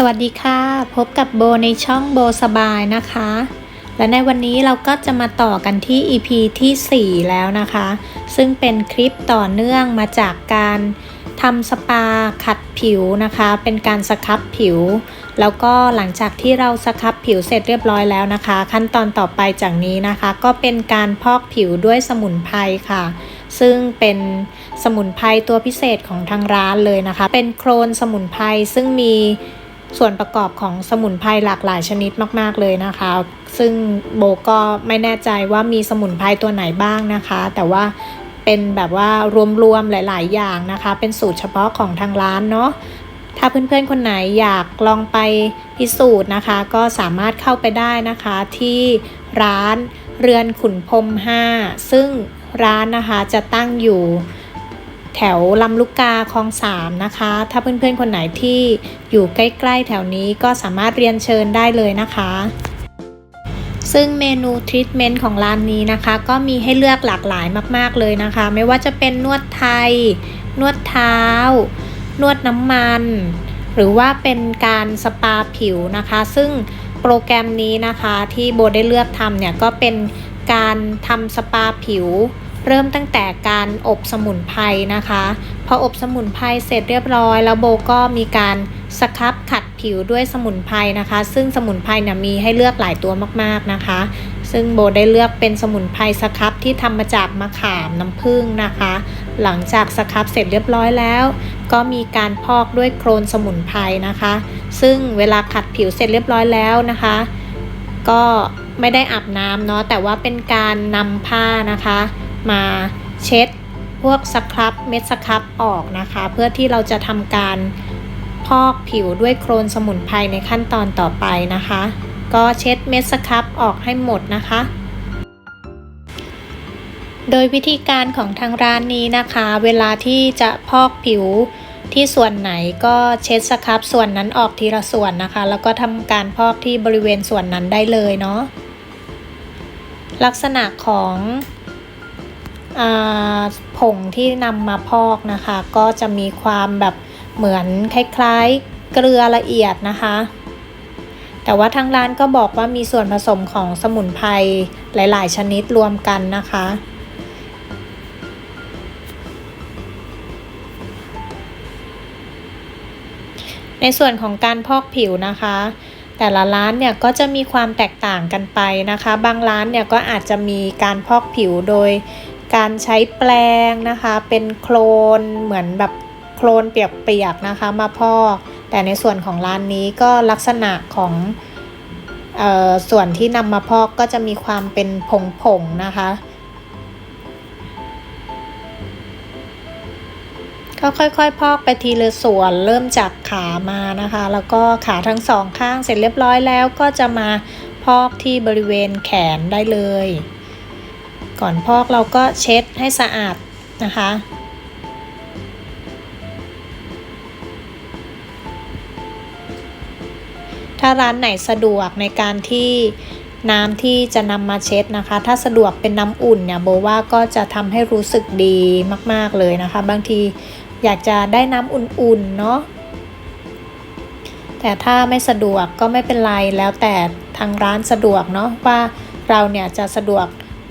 สวัสดีค่ะ พบกับโบในช่องโบสบายนะคะ และในวันนี้เราก็จะมาต่อกันที่ EP ที่ 4 แล้วนะคะ ซึ่งเป็นคลิปต่อเนื่องมาจากการทำสปาขัดผิวนะคะ เป็นการสครับผิว แล้วก็หลังจากที่เราสครับผิวเสร็จเรียบร้อยแล้วนะคะ ขั้นตอนต่อไปจากนี้นะคะ ก็เป็นการพอกผิวด้วยสมุนไพรค่ะ ซึ่งเป็นสมุนไพรตัวพิเศษของทางร้านเลยนะคะ เป็นโครนสมุนไพรซึ่งมี ส่วนประกอบของสมุนไพรหลากหลายชนิดมาก ๆ เลยนะคะ ซึ่งโบก็ไม่แน่ใจว่ามีสมุนไพรตัวไหนบ้างนะคะ แต่ว่าเป็นแบบว่ารวมๆหลาย ๆ อย่างนะคะ เป็นสูตรเฉพาะของทางร้านเนาะถ้าเพื่อนๆคนไหนอยากลองไปพิสูจน์นะคะ ก็สามารถเข้าไปได้นะคะที่ร้านเรือนขุนพรหม5ซึ่งร้านนะคะจะตั้งอยู่ แถวลำลูกกาคลองสามนะคะ ถ้าเพื่อนๆคนไหนที่อยู่ใกล้ๆ แถวนี้ก็สามารถเรียนเชิญได้เลยนะคะ ซึ่งเมนูทรีทเมนต์ของร้านนี้นะคะ ก็มีให้เลือกหลากหลายมากๆเลยนะคะ ไม่ว่าจะเป็นนวดไทย นวดเท้า นวดน้ำมัน หรือว่าเป็นการสปาผิวนะคะ ซึ่งโปรแกรมนี้นะคะที่โบได้เลือกทำเนี่ยก็เป็นการทำสปาผิว เริ่มตั้งแต่การอบสมุนไพรนะคะพออบสมุนไพรเสร็จเรียบร้อย แล้วโบก็มีการสครับขัดผิวด้วยสมุนไพรนะคะ ซึ่งสมุนไพรเนี่ยมีให้เลือกหลายตัวมากๆนะคะ ซึ่งโบได้เลือกเป็นสมุนไพรสครับที่ทำมาจากมะขามน้ำผึ้งนะคะ หลังจากสครับเสร็จเรียบร้อยแล้ว ก็มีการพอกด้วยโครนสมุนไพรนะคะ ซึ่งเวลาขัดผิวเสร็จเรียบร้อยแล้วนะคะ ก็ไม่ได้อาบน้ำเนาะแต่ว่าเป็นการนำผ้านะคะ มาเช็ดพวกสครับเม็ดสครับออกนะคะ เพื่อที่เราจะทำการพอกผิวด้วยโครนสมุนไพรในขั้นตอนต่อไปนะคะ ก็เช็ดเม็ดสครับออกให้หมดนะคะ โดยวิธีการของทางร้านนี้นะคะ เวลาที่จะพอกผิวที่ส่วนไหนก็เช็ดสครับส่วนนั้นออกทีละส่วนนะคะ แล้วก็ทำการพอกที่บริเวณส่วนนั้นได้เลยเนาะลักษณะของ ผงที่นำมาพอกนะคะ ก็จะมีความแบบเหมือนคล้ายๆเกลือละเอียดนะคะ แต่ว่าทางร้านก็บอกว่ามีส่วนผสมของสมุนไพรหลาย ๆ ชนิดรวมกันนะคะในส่วนของการพอกผิวนะคะ แต่ละร้านเนี่ยก็จะมีความแตกต่างกันไปนะคะ บางร้านเนี่ยก็อาจจะมีการพอกผิวโดย การใช้แปรงนะคะ เป็นโคลนเหมือนแบบโคลนเปียกๆนะคะมาพอกแต่ในส่วนของร้านนี้ก็ลักษณะของออส่วนที่นำมาพอกก็จะมีความเป็นผงๆนะคะ ก็ค่อยๆ พอกไปทีละส่วนเริ่มจากขามานะคะ แล้วก็ขาทั้งสองข้างเสร็จเรียบร้อยแล้วก็จะมาพอกที่บริเวณแขนได้เลย ก่อนพอกเราก็เช็ดให้สะอาดนะคะ ถ้าร้านไหนสะดวกในการที่น้ำที่จะนำมาเช็ดนะคะ ถ้าสะดวกเป็นน้ำอุ่นเนี่ยโบว่าก็จะทำให้รู้สึกดีมากๆเลยนะคะ บางทีอยากจะได้น้ำอุ่นๆเนาะแต่ถ้าไม่สะดวกก็ไม่เป็นไรแล้วแต่ทางร้านสะดวกเนาะว่าเราเนี่ยจะสะดวก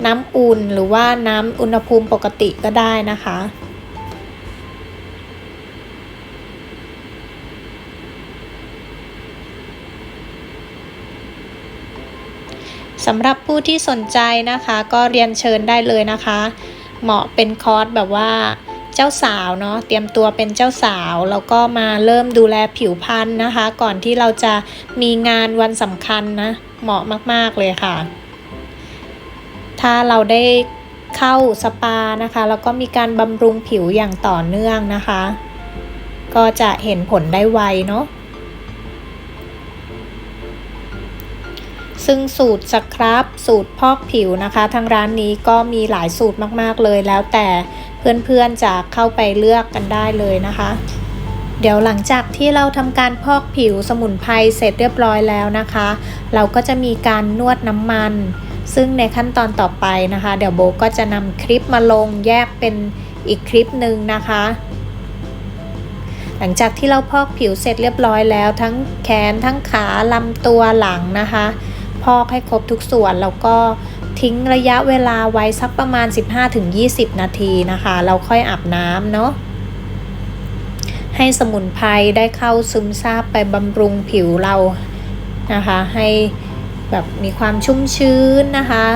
น้ำอุ่นหรือว่าน้ำอุณหภูมิปกติก็ได้นะคะ สำหรับผู้ที่สนใจนะคะก็เรียนเชิญได้เลยนะคะ เหมาะเป็นคอร์สแบบว่าเจ้าสาวเนาะเตรียมตัวเป็นเจ้าสาว แล้วก็มาเริ่มดูแลผิวพรรณนะคะ ก่อนที่เราจะมีงานวันสำคัญนะ เหมาะมาก ๆ เลยค่ะ ถ้าเราได้เข้าสปานะคะแล้วก็มีการบำรุงผิวอย่างต่อเนื่องนะคะ ก็จะเห็นผลได้ไวเนาะซึ่งสูตรสครับสูตรพอกผิวนะคะทางร้านนี้ก็มีหลายสูตรมากๆเลย แล้วแต่เพื่อนๆจะเข้าไปเลือกกันได้เลยนะคะ เดี๋ยวหลังจากที่เราทำการพอกผิวสมุนไพรเสร็จเรียบร้อยแล้วนะคะ เราก็จะมีการนวดน้ำมัน ซึ่งในขั้นตอนต่อไปนะคะ เดี๋ยวโบก็จะนำคลิปมาลงแยกเป็นอีกคลิปหนึ่งนะคะ หลังจากที่เราพอกผิวเสร็จเรียบร้อยแล้ว ทั้งแขนทั้งขาลำตัวหลังนะคะ พอกให้ครบทุกส่วนแล้วก็ทิ้งระยะเวลาไว้สักประมาณ 15-20 นาทีนะคะ เราค่อยอาบน้ำเนาะให้สมุนไพรได้เข้าซึมซาบไปบำรุงผิวเรานะคะ ให้ แบบมีความชุ่มชื้นนะคะ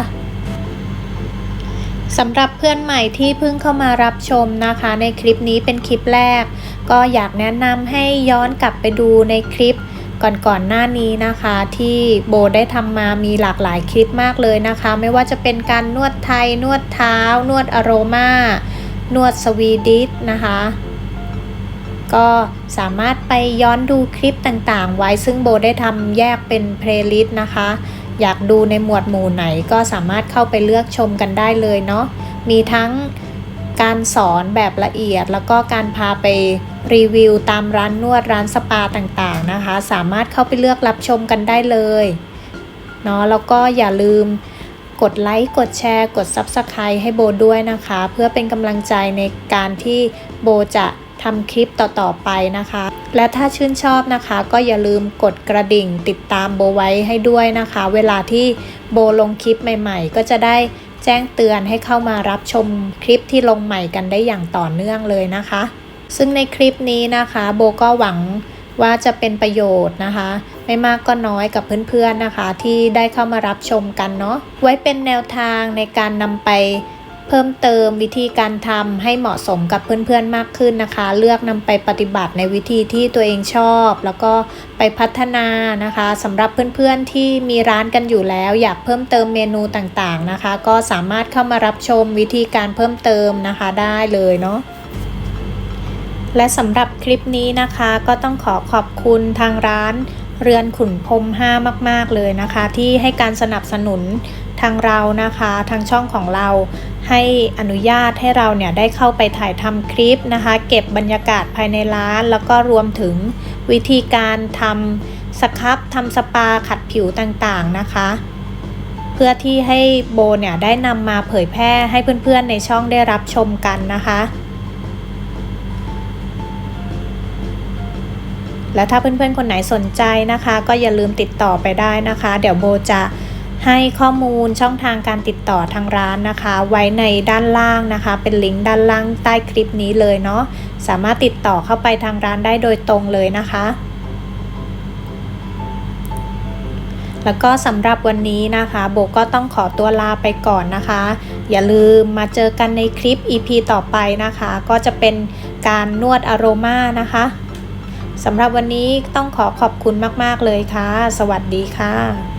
สำหรับเพื่อนใหม่ที่เพิ่งเข้ามารับชมนะคะ ในคลิปนี้เป็นคลิปแรก ก็อยากแนะนำให้ย้อนกลับไปดูในคลิปก่อนๆหน้านี้นะคะ ที่โบได้ทำมามีหลากหลายคลิปมากเลยนะคะ ไม่ว่าจะเป็นการนวดไทย นวดเท้า นวดอโรมานวดสวีดิชนะคะ ก็สามารถไปย้อนดูคลิปต่างๆ ไว้ซึ่งโบได้ทำแยกเป็นเพลย์ลิสต์นะคะ อยากดูในหมวดหมู่ไหนก็สามารถเข้าไปเลือกชมกันได้เลยเนาะมีทั้งการสอนแบบละเอียด แล้วก็การพาไปรีวิวตามร้านนวดร้านสปาต่างๆนะคะ สามารถเข้าไปเลือกรับชมกันได้เลยเนาะแล้วก็อย่าลืมกดไลค์ กดแชร์ กด Subscribe ให้โบด้วยนะคะ เพื่อเป็นกำลังใจในการที่โบจะ ทำคลิปต่อๆไปนะคะ และถ้าชื่นชอบนะคะ ก็อย่าลืมกดกระดิ่งติดตามโบไว้ให้ด้วยนะคะ เวลาที่โบลงคลิปใหม่ๆ ก็จะได้แจ้งเตือนให้เข้ามารับชมคลิปที่ลงใหม่กันได้อย่างต่อเนื่องเลยนะคะ ซึ่งในคลิปนี้นะคะ โบก็หวังว่าจะเป็นประโยชน์นะคะ ไม่มากก็น้อยกับเพื่อนๆนะคะ ที่ได้เข้ามารับชมกันเนาะไว้เป็นแนวทางในการนำไป เพิ่มเติมวิธีการทำให้เหมาะสมกับเพื่อนๆมากขึ้นนะคะ เลือกนำไปปฏิบัติในวิธีที่ตัวเองชอบ แล้วก็ไปพัฒนานะคะสำหรับเพื่อนๆที่มีร้านกันอยู่แล้ว อยากเพิ่มเติมเมนูต่างๆนะคะ ก็สามารถเข้ามารับชมวิธีการเพิ่มเติมนะคะได้เลยเนาะและสำหรับคลิปนี้นะคะก็ต้องขอขอบคุณทางร้านเรือนขุนพรม5มาก ๆ เลยนะคะ ที่ให้การสนับสนุน ทางเรานะคะทางช่องของเราให้อนุญาตให้เราเนี่ยได้เข้าไปถ่ายทำคลิปนะคะ เก็บบรรยากาศภายในร้าน แล้วก็รวมถึงวิธีการทำสครับทำสปาขัดผิวต่างๆนะคะ เพื่อที่ให้โบเนี่ยได้นำมาเผยแพร่ให้เพื่อนๆในช่องได้รับชมกันนะคะและถ้าเพื่อนๆ คนไหนสนใจนะคะ ก็อย่าลืมติดต่อไปได้นะคะ เดี๋ยวโบจะ ให้ข้อมูลช่องทางการติดต่อทางร้านนะคะ ไว้ในด้านล่างนะคะ เป็นลิงก์ด้านล่างใต้คลิปนี้เลยเนาะสามารถติดต่อเข้าไปทางร้านได้โดยตรงเลยนะคะ แล้วก็สำหรับวันนี้นะคะ โบก็ต้องขอตัวลาไปก่อนนะคะ อย่าลืมมาเจอกันในคลิป EP ต่อไปนะคะ ก็จะเป็นการนวดอโรมานะคะสำหรับวันนี้ต้องขอขอบคุณมาก ๆ เลยค่ะ สวัสดีค่ะ